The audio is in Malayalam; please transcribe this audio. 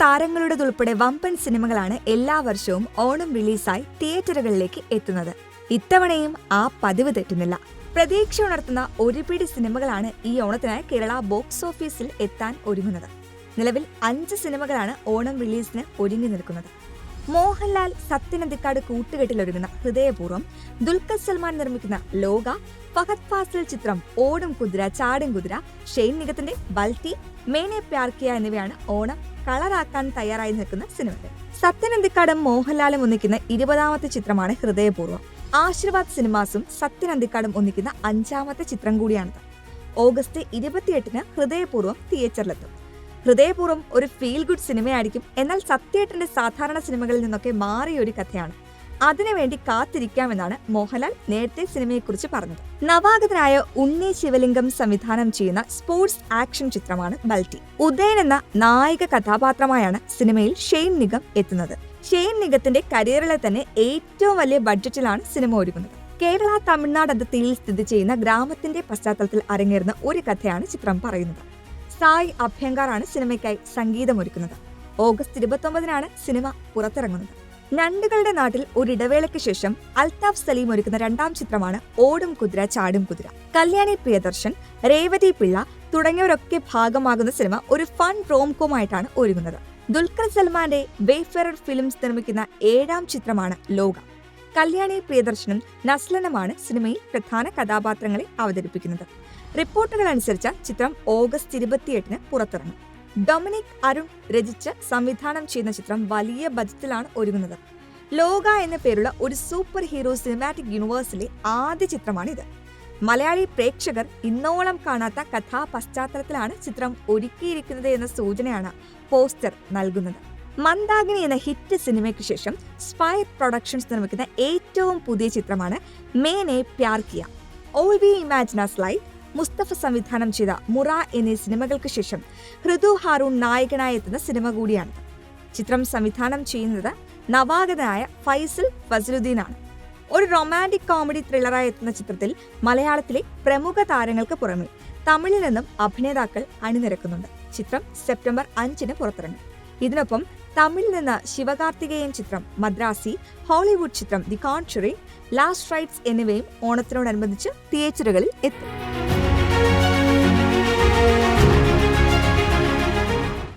താരങ്ങളുടേതുൾപ്പെടെ വമ്പൻ സിനിമകളാണ് എല്ലാ വർഷവും ഓണം റിലീസായി തിയേറ്ററുകളിലേക്ക് എത്തുന്നത്. ഇത്തവണയും ആ പതിവ് തെറ്റുന്നില്ല. പ്രതീക്ഷ ഉണർത്തുന്ന ഒരുപിടി സിനിമകളാണ് ഈ ഓണത്തിനായി കേരള ബോക്സ് ഓഫീസിൽ എത്താൻ ഒരുങ്ങുന്നത്. നിലവിൽ അഞ്ച് സിനിമകളാണ് ഓണം റിലീസിന് ഒരുങ്ങി നിൽക്കുന്നത്. മോഹൻലാൽ സത്യനന്ദിക്കാട് കൂട്ടുകെട്ടിലൊരുങ്ങുന്ന ഹൃദയപൂർവം ദുൽഖർ സൽമാൻ നിർമ്മിക്കുന്ന ലോക ഫഹദ് ഫാസിൽ ചിത്രം ഓടും കുതിര ചാടും കുതിര ഷെയ്ൻ നിഗത്തിന്റെ ബൽട്ടി മേനെ പ്യാർക്കിയ എന്നിവയാണ് ഓണം കളറാക്കാൻ തയ്യാറായി നിൽക്കുന്ന സിനിമകൾ. സത്യനന്ദിക്കാടും മോഹൻലാലും ഒന്നിക്കുന്ന ഇരുപതാമത്തെ ചിത്രമാണ് ഹൃദയപൂർവം. ആശീർവാദ് സിനിമാസും സത്യനന്ദിക്കാടും ഒന്നിക്കുന്ന അഞ്ചാമത്തെ ചിത്രം കൂടിയാണിത്. ഓഗസ്റ്റ് ഇരുപത്തിയെട്ടിന് ഹൃദയപൂർവം തിയേറ്ററിലെത്തും. ഹൃദയപൂർവം ഒരു ഫീൽ ഗുഡ് സിനിമയായിരിക്കും. എന്നാൽ സത്യേട്ടന്റെ സാധാരണ സിനിമകളിൽ നിന്നൊക്കെ മാറിയ ഒരു കഥയാണ്. അതിനുവേണ്ടി കാത്തിരിക്കാമെന്നാണ് മോഹൻലാൽ നേരത്തെ സിനിമയെക്കുറിച്ച് പറഞ്ഞത്. നവാഗതനായ ഉണ്ണി ശിവലിംഗം സംവിധാനം ചെയ്യുന്ന സ്പോർട്സ് ആക്ഷൻ ചിത്രമാണ് ബൽറ്റി ഉദയൻ എന്ന നായക കഥാപാത്രമായാണ് സിനിമയിൽ ഷെയ്ൻ നിഗം എത്തുന്നത്. ഷെയ്ൻ നിഗത്തിന്റെ കരിയറിലെ തന്നെ ഏറ്റവും വലിയ ബഡ്ജറ്റിലാണ് സിനിമ ഒരുങ്ങുന്നത് കേരള തമിഴ്നാട് അതിർത്തിയിൽ സ്ഥിതി ചെയ്യുന്ന ഗ്രാമത്തിന്റെ പശ്ചാത്തലത്തിൽ അരങ്ങേറുന്ന ഒരു കഥയാണ് ചിത്രം പറയുന്നത്. സായ് അഭ്യങ്കാറാണ് സിനിമയ്ക്കായി സംഗീതമൊരുക്കുന്നത്. ഓഗസ്റ്റ് ഇരുപത്തൊമ്പതിനാണ് സിനിമ പുറത്തിറങ്ങുന്നത്. ഞണ്ടുകളുടെ നാട്ടിൽ ഒരിടവേളയ്ക്ക് ശേഷം അൽതാഫ് സലീം ഒരുക്കുന്ന രണ്ടാം ചിത്രമാണ് ഓടും കുതിര ചാടും കുതിര. കല്യാണി പ്രിയദർശൻ രേവതി പിള്ള തുടങ്ങിയവരൊക്കെ ഭാഗമാകുന്ന സിനിമ ഒരു ഫൺ റോംകോമായിട്ടാണ് ഒരുങ്ങുന്നത്. ദുൽഖർ സൽമാന്റെ വേഫെറർ ഫിലിംസ് നിർമ്മിക്കുന്ന ഏഴാം ചിത്രമാണ് ലോക. കല്യാണി പ്രിയദർശനും നസ്ലനുമാണ് സിനിമയിൽ പ്രധാന കഥാപാത്രങ്ങളെ അവതരിപ്പിക്കുന്നത്. റിപ്പോർട്ടുകൾ അനുസരിച്ച് ചിത്രം ഓഗസ്റ്റ് ഇരുപത്തിയെട്ടിന് പുറത്തിറങ്ങും. ഡൊമിനിക് അരുൺ രചിച്ച് സംവിധാനം ചെയ്യുന്ന ചിത്രം വലിയ ബജറ്റിലാണ് ഒരുങ്ങുന്നത്. ലോക എന്ന പേരുള്ള ഒരു സൂപ്പർ ഹീറോ സിനിമാറ്റിക് യൂണിവേഴ്സിലെ ആദ്യ ചിത്രമാണിത്. മലയാളി പ്രേക്ഷകർ ഇന്നോളം കാണാത്ത കഥാ പശ്ചാത്തലത്തിലാണ് ചിത്രം ഒരുക്കിയിരിക്കുന്നത് എന്ന സൂചനയാണ് പോസ്റ്റർ നൽകുന്നത്. മന്ദാകിനി എന്ന ഹിറ്റ് സിനിമയ്ക്ക് ശേഷം സ്പൈർ പ്രൊഡക്ഷൻസ് നിർമ്മിക്കുന്ന ഏറ്റവും പുതിയ ചിത്രമാണ് Maine Pyar Kiya. All We Imagine as Light Mustafa സംവിധാനം ചെയ്ത മുറ എന്നീ സിനിമകൾക്ക് ശേഷം ഹൃദു ഹാറൂൺ നായകനായി എത്തുന്ന സിനിമ കൂടിയാണ്. ചിത്രം സംവിധാനം ചെയ്യുന്നത് നവാഗതനായ ഫൈസൽ ഫസലുദ്ദീനാണ്. ഒരു റൊമാന്റിക് കോമഡി ത്രില്ലറായി എത്തുന്ന ചിത്രത്തിൽ മലയാളത്തിലെ പ്രമുഖ താരങ്ങൾക്ക് പുറമെ തമിഴിൽ നിന്നും അഭിനേതാക്കൾ അണിനിരക്കുന്നുണ്ട്. ചിത്രം സെപ്റ്റംബർ അഞ്ചിന് പുറത്തിറങ്ങും. ഇതിനൊപ്പം തമിഴിൽ നിന്ന് ശിവകാർത്തികേയൻ ചിത്രം മദ്രാസി ഹോളിവുഡ് ചിത്രം ദി കോൺഷറി ലാസ്റ്റ് റൈറ്റ്സ് എന്നിവയും ഓണത്തിനോടനുബന്ധിച്ച് തിയേറ്ററുകളിൽ എത്തും.